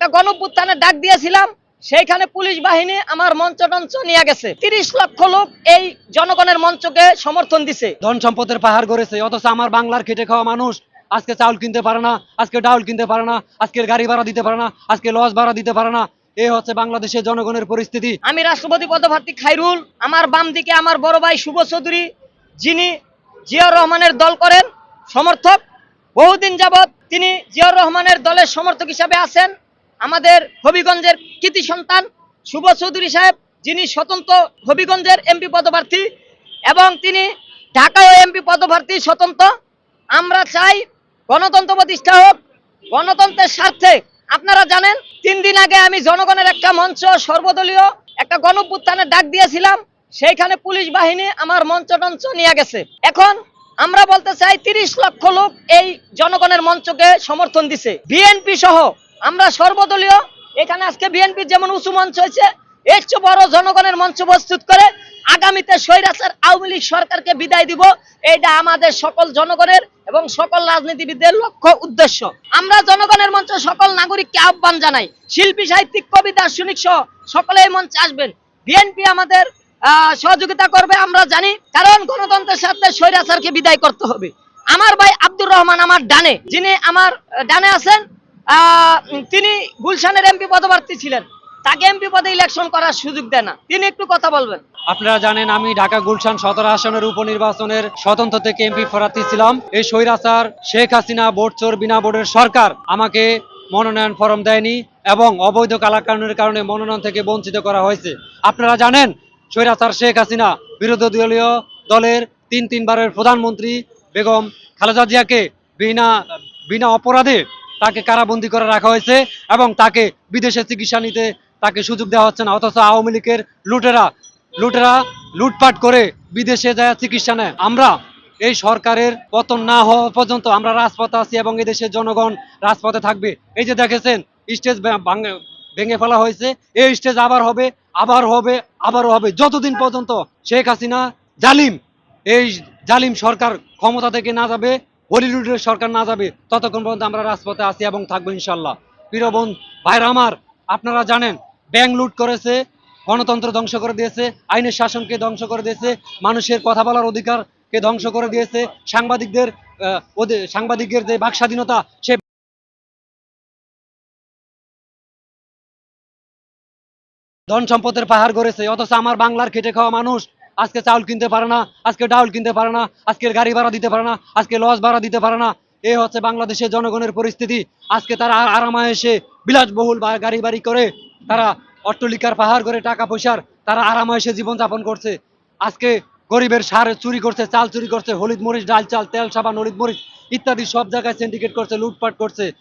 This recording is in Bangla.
একটা গণপুত্থানের ডাক দিয়েছিলাম সেইখানে পুলিশ বাহিনী আমার মঞ্চ টঞ্চ নিয়ে গেছে। তিরিশ লক্ষ লোক এই জনগণের মঞ্চকে সমর্থন দিছে। ধন সম্পদের পাহাড় গড়েছে অথচ আমার বাংলার খেটে খাওয়া মানুষ আজকে চাউল কিনতে পারে না আজকে ডাউল কিনতে পারে না আজকের গাড়ি ভাড়া দিতে পারে না আজকে লস ভাড়া দিতে পারে না। এই হচ্ছে বাংলাদেশের জনগণের পরিস্থিতি। আমি রাষ্ট্রপতি পদপ্রার্থী খাইরুল আমার বাম দিকে আমার বড় ভাই শুভ চৌধুরী যিনি জিয়াউর রহমানের দল করেন সমর্থক। বহুদিন যাবৎ তিনি জিয়াউর রহমানের দলের সমর্থক হিসাবে আছেন। আমাদের হবিগঞ্জের কৃতি সন্তান শুভ চৌধুরী সাহেব, যিনি স্বতন্ত্র হবিগঞ্জের এমপি পদপ্রার্থী এবং তিনি ঢাকায় এমপি পদপ্রার্থী স্বতন্ত্র। আমরা চাই গণতন্ত্র প্রতিষ্ঠা হোক, গণতন্ত্রের স্বার্থে। আপনারা জানেন, তিন দিন আগে আমি জনগণের একটা মঞ্চ, সর্বদলীয় একটা গণপুত্থানের ডাক দিয়েছিলাম। সেইখানে পুলিশ বাহিনী আমার মঞ্চ টঞ্চ নিয়ে গেছে। এখন আমরা বলতে চাই, তিরিশ লক্ষ লোক এই জনগণের মঞ্চকে সমর্থন দিছে। বিএনপি সহ আমরা সর্বদলীয়, এখানে আজকে বিএনপির যেমন উঁচু মঞ্চ হয়েছে, এর চেয়ে বড় জনগণের মঞ্চ প্রস্তুত করে আগামীতে স্বৈরাচার আওয়ামী লীগ সরকারকে বিদায় দিব। এইটা আমাদের সকল জনগণের এবং সকল রাজনীতিবিদদের লক্ষ্য উদ্দেশ্য। আমরা জনগণের মঞ্চ সকল নাগরিককে আহ্বান জানাই। শিল্পী, সাহিত্যিক, কবি, দার্শনিক সহ সকলে এই মঞ্চে আসবেন। বিএনপি আমাদের সহযোগিতা করবে, আমরা জানি। কারণ গণতন্ত্রের সাথে স্বৈরাচারকে বিদায় করতে হবে। আমার ভাই আব্দুর রহমান আমার ডানে। যিনি আমার ডানে আছেন তিনি গুলশানের এমপি পদপ্রার্থী ছিলেন। তাকে এমপি পদে ইলেকশন করার সুযোগ দেয় না। তিনি একটু কথা বলবেন। আপনারা জানেন, আমি ঢাকা গুলশান সদর আসনের উপনির্বাচনের স্বতন্ত্র থেকে এমপি প্রার্থী ছিলাম। এই স্বৈরাচার শেখ হাসিনা ভোট চোর বিনা বোর্ডের সরকার। আমাকে মনোনয়ন ফরম দেয়নি এবং অবৈধ কালাকানুনের কারণে মনোনয়ন থেকে বঞ্চিত করা হয়েছে। আপনারা জানেন স্বৈরাচার শেখ হাসিনা বিরোধী দলীয় দলের তিন তিনবারের প্রধানমন্ত্রী বেগম খালেদা জিয়াকে বিনা বিনা অপরাধে তাকে কারাবন্দি করে রাখা হয়েছে এবং তাকে বিদেশে চিকিৎসা নিতে তাকে সুযোগ দেওয়া হচ্ছে না। অথচ আওয়ামী লীগের লুটেরা লুটেরা লুটপাট করে বিদেশে যায় চিকিৎসা নেয়। আমরা এই সরকারের পতন না হওয়া পর্যন্ত আমরা রাজপথে আছি এবং এই দেশের জনগণ রাজপথে থাকবে। এই যে দেখেছেন, স্টেজ ভেঙে ফেলা হয়েছে। এই স্টেজ আবার হবে আবার হবে, আবারও হবে। যতদিন পর্যন্ত শেখ হাসিনা জালিম, এই জালিম সরকার ক্ষমতা থেকে না যাবে হলিউডের সরকার না যাবে, ততক্ষণ পর্যন্ত আমরা রাজপথে আছি এবং থাকব ইনশাল্লাহ প্রিয় বোন, ভাইরা আমার, আপনারা জানেন, ব্যাংক লুট করেছে, গণতন্ত্র ধ্বংস করে দিয়েছে, আইনের শাসনকে ধ্বংস করে দিয়েছে, মানুষের কথা বলার অধিকারকে ধ্বংস করে দিয়েছে, সাংবাদিকদের সাংবাদিকের যে বাক স্বাধীনতা, সে ধন সম্পদের পাহাড় গড়েছে, অথচ আমার বাংলার খেটে খাওয়া মানুষ আজকে চাউল কিনতে পারে না, আজকে ডাউল কিনতে পারে না আজকের গাড়ি ভাড়া দিতে পারে না, আজকে লস ভাড়া দিতে পারে না। এই হচ্ছে বাংলাদেশের জনগণের পরিস্থিতি। আজকে তারা আ- আরামায় এসে বিলাসবহুল গাড়ি বাড়ি করে তারা অট্টলিকার পাহাড় করে টাকা পয়সার তারা আরামায়েসে জীবনযাপন করছে। আজকে গরিবের সার চুরি করছে, চাল চুরি করছে, হলিদ মরিচ, ডাল চাল, তেল, সাবান, হলিদ মরিচ ইত্যাদি সব জায়গায় সিন্ডিকেট করছে, লুটপাট করছে।